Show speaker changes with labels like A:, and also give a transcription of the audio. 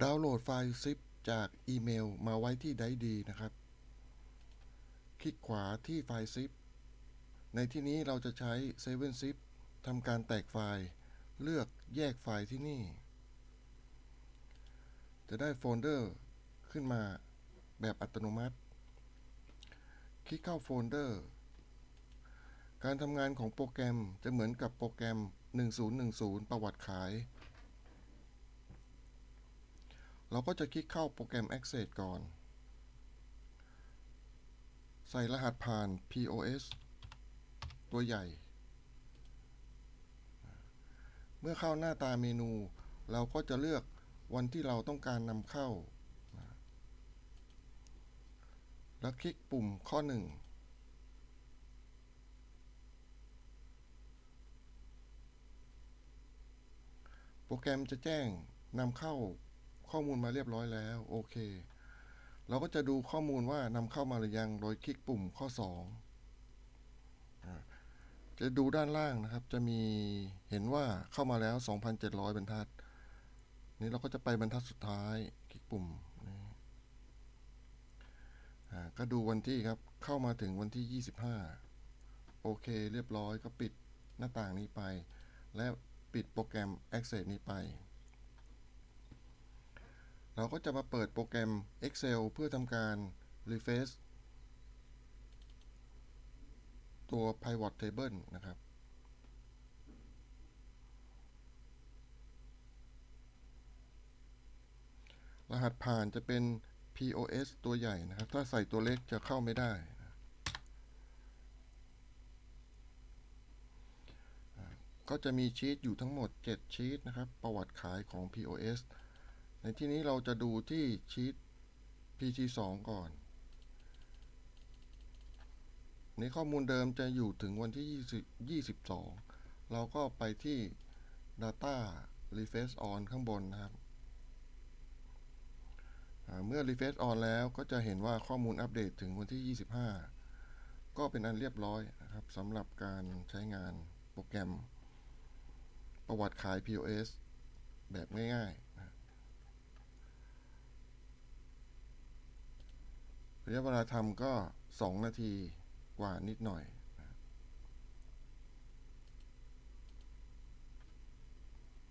A: ดาวน์โหลดไฟล์ซิปจากอีเมลมาไว้ที่ไดดีนะครับ คลิกขวาที่ไฟล์ซิป ในที่นี้เราจะใช้ 7 zip ทำการแตกไฟล์ เลือกแยกไฟล์ที่นี่ จะได้โฟลเดอร์ขึ้นมาแบบอัตโนมัติ คลิกเข้าโฟลเดอร์ การทำงานของโปรแกรมจะเหมือนกับโปรแกรม 1010 ประวัติขาย เราก็จะคลิกเข้าโปรแกรม Access ก่อน ใส่รหัสผ่าน POS ตัวใหญ่ เมื่อเข้าหน้าตาเมนู เราก็จะเลือกวันที่เราต้องการนำเข้า แล้วคลิกปุ่มข้อ 1โปรแกรมจะแจ้งนำเข้า ข้อมูลมาเรียบร้อยแล้ว โอเค เราก็จะดูข้อมูลว่านำเข้ามาหรือยัง โดยคลิกปุ่มข้อ2อ่าจะดูด้านล่างนะครับ จะมีเห็นว่าเข้ามาแล้ว 2,700 บรรทัด นี่เราก็จะไปบรรทัดสุดท้าย คลิกปุ่มก็ดูวันที่ครับ เข้ามาถึงวันที่ 25 โอเค เรียบร้อยก็ปิดหน้าต่างนี้ไป และปิดโปรแกรม Access นี้ไป เราก็จะมาเปิดโปรแกรม Excel เพื่อทำการ refresh ตัว pivot table นะครับ รหัสผ่านจะเป็น POS ตัวใหญ่นะครับ ถ้าใส่ตัวเล็กจะเข้าไม่ได้ก็จะมีชีตอยู่ทั้งหมด 7 ชีตนะครับ ประวัติขายของ POS ในที่นี้เราจะดูที่ชีต PT2 ก่อน ในข้อมูลเดิมจะอยู่ถึงวันที่ 20 22 เราก็ไปที่ Data Refresh On ข้างบนนะครับ เมื่อ Refresh On แล้วก็จะเห็นว่าข้อมูลอัปเดตถึงวันที่ 25 ก็เป็นอันเรียบร้อยนะครับสำหรับการใช้งานโปรแกรม ประวัติขาย POS แบบง่ายๆนะ ระยะเวลาทำก็ 2 นาทีกว่านิดหน่อย